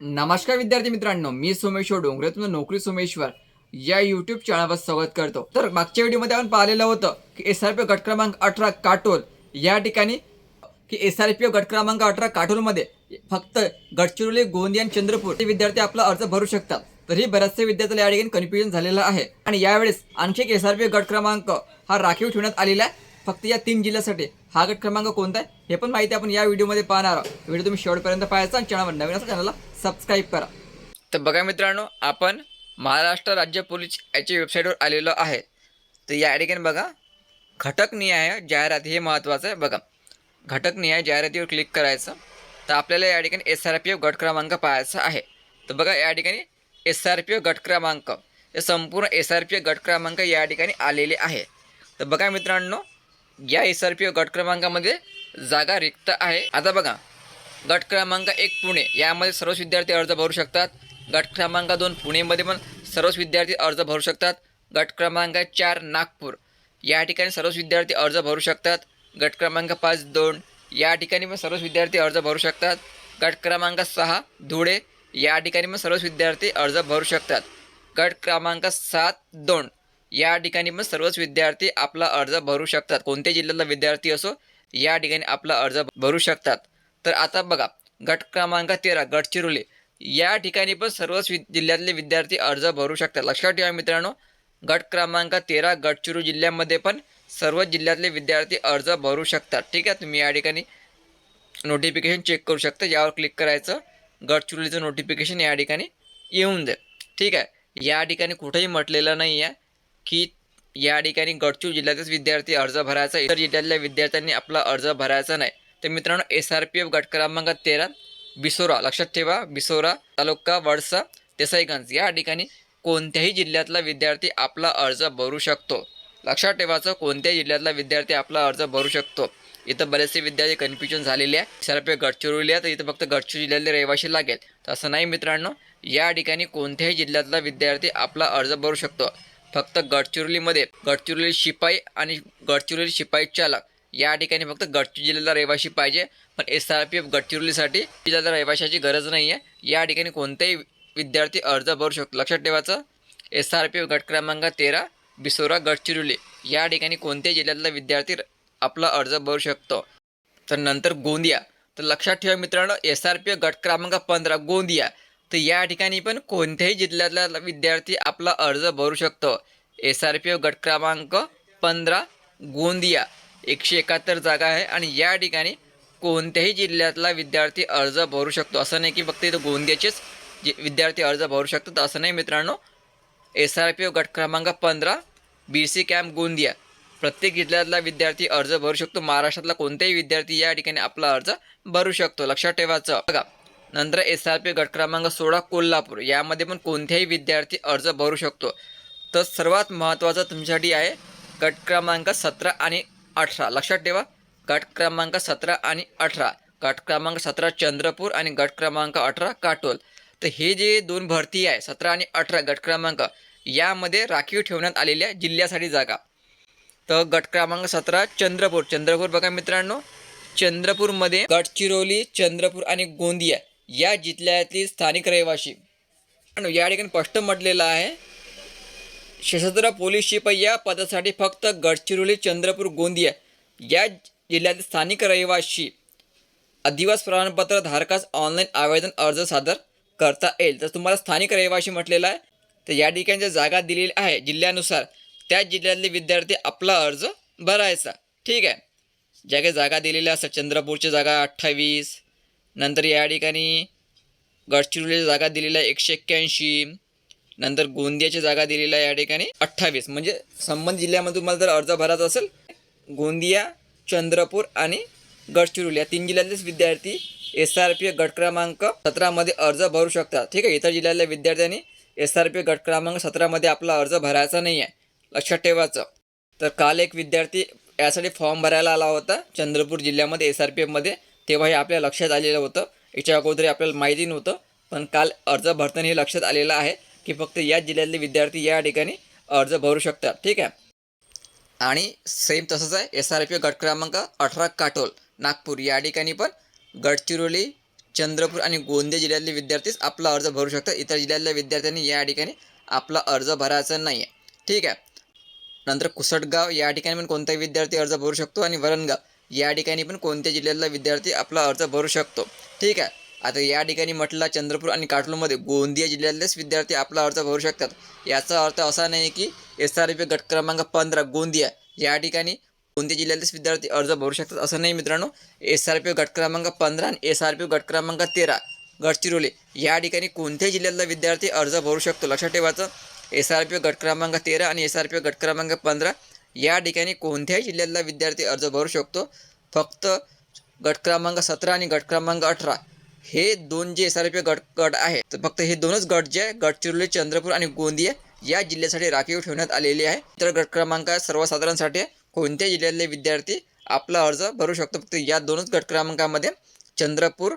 नमस्कार विद्यार्थी मित्रांनो मी सोमेश्वर डोंगरे तुमचं नोकरी सोमेश्वर या युट्यूब चॅनलवर स्वागत करतो. तर मागच्या व्हिडिओमध्ये आपण पाहिलेलं होतं की एस आर पी गट क्रमांक अठरा काटोल या ठिकाणी की एस आर पी गट क्रमांक अठरा काटोलमध्ये फक्त गडचिरोली गोंदिया आणि चंद्रपूर हे विद्यार्थी आपला अर्ज भरू शकतात. तरी बऱ्याचशा विद्यार्थ्याला या ठिकाणी कन्फ्युजन झालेलं आहे. आणि यावेळेस आणखी एक एस आर पी गट क्रमांक हा राखीव ठेवण्यात आलेला आहे. फक्त या तीन जिल्ह्यासाठी. हा गट क्रमांक कोणता आहे? हे पण माहिती आपण या व्हिडिओमध्ये पाहणार आहोत. व्हिडिओ तुम्ही शेवटपर्यंत पाहायचा आणि चॅनलवर नवीन असं चॅनलला सबस्क्राईब करा. तर बघा मित्रांनो आपण महाराष्ट्र राज्य पोलीस याच्या वेबसाईटवर आलेलो आहे. तर या ठिकाणी बघा घटक न्याय जाहिरात हे महत्त्वाचं आहे. बघा घटक न्याय जाहिरातीवर क्लिक करायचं. तर आपल्याला या ठिकाणी एस आर पी एफ गट क्रमांक पाहायचा आहे. तर बघा या ठिकाणी एस आर पी एफ गट क्रमांक हे संपूर्ण एस आर पी एफ गट क्रमांक या ठिकाणी आलेले आहे. तर बघा मित्रांनो या एस आर पी ओ गट क्रमांकामध्ये जागा रिक्त आहे. आता बघा गट क्रमांक एक पुणे यामध्ये सर्वच विद्यार्थी अर्ज भरू शकतात. गट क्रमांक दोन पुणेमध्ये पण सर्वच विद्यार्थी अर्ज भरू शकतात. गट क्रमांक चार नागपूर या ठिकाणी सर्वच विद्यार्थी अर्ज भरू शकतात. गट क्रमांक पाच दोन या ठिकाणी पण सर्वच विद्यार्थी अर्ज भरू शकतात. गट क्रमांक सहा धुळे या ठिकाणी पण सर्वच विद्यार्थी अर्ज भरू शकतात. गट क्रमांक सात दोन या ठिकाणी पण सर्वच विद्यार्थी आपला अर्ज भरू शकतात. कोणत्या जिल्ह्यातला विद्यार्थी असो या ठिकाणी आपला अर्ज भरू शकतात. तर आता बघा गट क्रमांक तेरा गडचिरोली या ठिकाणी पण सर्वच वि जिल्ह्यातले विद्यार्थी अर्ज भरू शकतात. लक्षात ठेवा मित्रांनो गट क्रमांक तेरा गडचिरोली जिल्ह्यामध्ये पण सर्व जिल्ह्यातले विद्यार्थी अर्ज भरू शकतात. ठीक आहे तुम्ही या ठिकाणी नोटिफिकेशन चेक करू शकता. यावर क्लिक करायचं गडचिरोलीचं नोटिफिकेशन या ठिकाणी येऊन जाईल. ठीक आहे या ठिकाणी कुठेही म्हटलेलं नाही आहे की या ठिकाणी गडचूर जिल्ह्यातच विद्यार्थी अर्ज भरायचा इतर जिल्ह्यातल्या विद्यार्थ्यांनी आपला अर्ज भरायचा नाही. तर मित्रांनो एस आर पी एफ गट क्रमांक तेरा बिसोरा लक्षात ठेवा बिसोरा तालुका वडसा देसाईगंज या ठिकाणी कोणत्याही जिल्ह्यातला विद्यार्थी आपला अर्ज भरू शकतो. लक्षात ठेवायचं कोणत्याही जिल्ह्यातला विद्यार्थी आपला अर्ज भरू शकतो. इथं बरेचसे विद्यार्थी कन्फ्युजन झालेले आहे. S R P F Gadchiroli आहे तर इथं फक्त गडचिरोली जिल्ह्यातले रहिवाशी लागेल. तर असं नाही मित्रांनो या ठिकाणी कोणत्याही जिल्ह्यातला विद्यार्थी आपला अर्ज भरू शकतो. फक्त गडचिरोलीमध्ये. गडचिरोली शिपाई आणि गडचिरोली शिपाई चालक. या ठिकाणी फक्त गडचिरोली जिल्ह्याला रहिवाशी पाहिजे. पण एस आर पी एफ गडचिरोलीसाठी जिल्ह्याला रहिवाशाची गरज नाही आहे या ठिकाणी कोणताही विद्यार्थी अर्ज भरू शकतो लक्षात ठेवायचं. एस आर पी एफ गट क्रमांक तेरा बिसोरा गडचिरोली. या ठिकाणी कोणत्याही जिल्ह्यातला विद्यार्थी आपला अर्ज भरू शकतो. तर नंतर गोंदिया. तर लक्षात ठेवा मित्रांनो एस आर पी एफ गट क्रमांक पंधरा गोंदिया. तर या ठिकाणी पण कोणत्याही जिल्ह्यातला विद्यार्थी आपला अर्ज भरू शकतो. एस आर पी एफ गट क्रमांक पंधरा गोंदिया एकशे एकाहत्तर जागा आहे आणि या ठिकाणी कोणत्याही जिल्ह्यातला विद्यार्थी अर्ज भरू शकतो. असं नाही की फक्त इथं गोंदियाचेच जे विद्यार्थी अर्ज भरू शकतात असं नाही मित्रांनो. एस आर पी ओ गट क्रमांक पंधरा बी सी कॅम्प गोंदिया. प्रत्येक जिल्ह्यातला विद्यार्थी अर्ज भरू शकतो. महाराष्ट्रातला कोणताही विद्यार्थी या ठिकाणी आपला अर्ज भरू शकतो. लक्षात ठेवायचं. बघा नंतर एस आर पी गट क्रमांक सोळा कोल्हापूर. यामध्ये पण कोणत्याही विद्यार्थी अर्ज भरू शकतो. तर सर्वात महत्त्वाचं तुमच्यासाठी आहे गट क्रमांक सतरा आणि अठरा. लक्षात ठेवा गट क्रमांक सतरा आणि अठरा. गट क्रमांक सतरा चंद्रपूर आणि गट क्रमांक अठरा काटोल. तर हे जे दोन भरती आहे सतरा आणि अठरा गट क्रमांक यामध्ये राखीव ठेवण्यात आलेल्या जिल्ह्यासाठी जागा. तर गट क्रमांक सतरा चंद्रपूर. चंद्रपूर बघा मित्रांनो चंद्रपूरमध्ये गडचिरोली चंद्रपूर आणि गोंदिया या जिल्ह्यातील स्थानिक रहिवाशी. आणि या ठिकाणी स्पष्ट म्हटलेलं आहे सशस्त्र पोलीस शिपाई या पदासाठी फक्त गडचिरोली चंद्रपूर गोंदिया या जिल्ह्यातील स्थानिक रहिवाशी अधिवास प्रमाणपत्र धारकास ऑनलाईन आवेदन अर्ज सादर करता येईल. तर तुम्हाला स्थानिक रहिवाशी म्हटलेलं आहे तर या ठिकाणी ज्या जागा दिलेल्या आहे जिल्ह्यानुसार त्या जिल्ह्यातले विद्यार्थी आपला अर्ज भरायचा. ठीक आहे? ज्या काही जागा दिलेल्या असतात चंद्रपूरची जागा अठ्ठावीस नंतर या ठिकाणी गडचिरोलीच्या जागा दिलेल्या एकशे एक्क्याऐंशी नंतर गोंदियाची जागा दिलेल्या या ठिकाणी अठ्ठावीस. म्हणजे संबंधित जिल्ह्यामध्ये तुम्हाला जर अर्ज भरायचा असेल गोंदिया चंद्रपूर आणि गडचिरोली या तीन जिल्ह्यातलेच विद्यार्थी एस आर पी गट क्रमांक सतरामध्ये अर्ज भरू शकतात. ठीक आहे? इतर जिल्ह्यातल्या विद्यार्थ्यांनी एस आर पी गट क्रमांक सतरामध्ये आपला अर्ज भरायचा नाही आहे लक्षात ठेवायचं. तर काल एक विद्यार्थी यासाठी फॉर्म भरायला आला होता चंद्रपूर जिल्ह्यामध्ये एस आर पी एफमध्ये तेव्हा हे आपल्या लक्षात आलेलं होतं. याच्या अगोदर आपल्याला माहिती नव्हतं. पण काल अर्ज भरताना हे लक्षात आलेलं आहे की फक्त या जिल्ह्यातले विद्यार्थी या ठिकाणी अर्ज भरू शकतात. ठीक आहे? आणि सेम तसंच आहे. एस आर पी गट क्रमांक अठरा काटोल नागपूर. या ठिकाणी पण गडचिरोली चंद्रपूर आणि गोंदिया जिल्ह्यातले विद्यार्थीच आपला अर्ज भरू शकतात. इतर जिल्ह्यातल्या विद्यार्थ्यांनी या ठिकाणी आपला अर्ज भरायचा नाही आहे ठीक आहे? नंतर कुसटगाव या ठिकाणी पण कोणताही विद्यार्थी अर्ज भरू शकतो आणि वरणगाव या ठिकाणी पण कोणत्या जिल्ह्यातला विद्यार्थी आपला अर्ज भरू शकतो. ठीक आहे? आता या ठिकाणी म्हटलं चंद्रपूर आणि काटोलमध्ये गोंदिया जिल्ह्यातलेच विद्यार्थी आपला अर्ज भरू शकतात. याचा अर्थ असा नाही की एस आर पी गट क्रमांक पंधरा गोंदिया या ठिकाणी कोणत्या जिल्ह्यातलेच विद्यार्थी अर्ज भरू शकतात असं नाही मित्रांनो. एस आर पी गट क्रमांक पंधरा आणि एस आर पी गट क्रमांक तेरा गडचिरोली या ठिकाणी कोणत्याही जिल्ह्यातला विद्यार्थी अर्ज भरू शकतो? लक्षात ठेवायचं. एस आर पी गट क्रमांक तेरा आणि एस आर पी गट क्रमांक पंधरा या ठिकाणी कोणत्याही जिल्ह्यातला विद्यार्थी अर्ज भरू शकतो. फक्त गट क्रमांक सतरा आणि गट क्रमांक अठरा हे दोन जे एस आर पी गट गट आहे तर फक्त हे दोनच गट जे आहे गडचिरोली चंद्रपूर आणि गोंदिया या जिल्ह्यासाठी राखीव ठेवण्यात आलेले आहे. तर गट क्रमांक सर्वसाधारणसाठी कोणत्या जिल्ह्यातले विद्यार्थी आपला अर्ज भरू शकतो. फक्त या दोनच गट क्रमांकामध्ये चंद्रपूर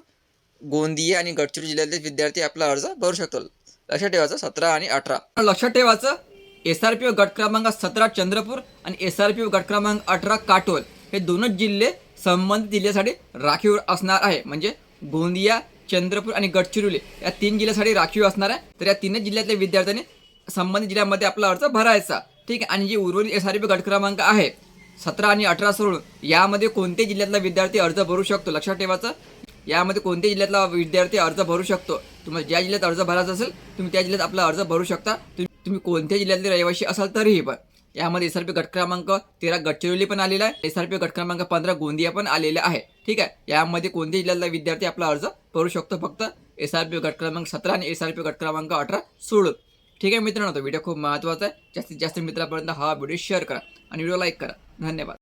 गोंदिया आणि गडचिरोली जिल्ह्यातले विद्यार्थी आपला अर्ज भरू शकतो. लक्षात ठेवायचं सतरा आणि अठरा. लक्षात ठेवायचं एस आर पी गट क्रमांक सतरा चंद्रपूर आणि एस आर पी गट क्रमांक अठरा काटोल हे दोनच जिल्हे संबंधित जिल्ह्यासाठी राखीव असणार आहे. म्हणजे गोंदिया चंद्रपूर आणि गडचिरोली या तीन जिल्ह्यासाठी राखीव असणार आहे. तर या तीनच जिल्ह्यातल्या विद्यार्थ्यांनी संबंधित जिल्ह्यामध्ये आपला अर्ज भरायचा. ठीक आहे? आणि जे उर्वरित एस आर पी गट क्रमांक आहे सतरा आणि अठरा सोडून यामध्ये कोणत्या जिल्ह्यातला विद्यार्थी अर्ज भरू शकतो? लक्षात ठेवायचं. यामध्ये कोणत्या जिल्ह्यातला विद्यार्थी अर्ज भरू शकतो? तुम्हाला ज्या जिल्ह्यात अर्ज भरायचा असेल तुम्ही त्या जिल्ह्यात आपला अर्ज भरू शकता. तुम्ही तुम्ही कोणत्या जिल्ह्यातले रहिवासी असाल तरीही पण यामध्ये एस आर पी गट क्रमांक तेरा गडचिरोली पण आलेला आहे एस आर पी गट क्रमांक पंधरा गोंदिया पण आलेला आहे. ठीक आहे? यामध्ये कोणत्या जिल्ह्यातला विद्यार्थी आपला अर्ज करू शकतो? फक्त एस आर पी गट क्रमांक सतरा आणि एस आर पी गट क्रमांक अठरा सोडून. ठीक आहे मित्रांनो? तो व्हिडिओ खूप महत्त्वाचा आहे. जास्तीत जास्त मित्रापर्यंत हा व्हिडिओ शेअर करा आणि व्हिडिओ लाईक करा. धन्यवाद.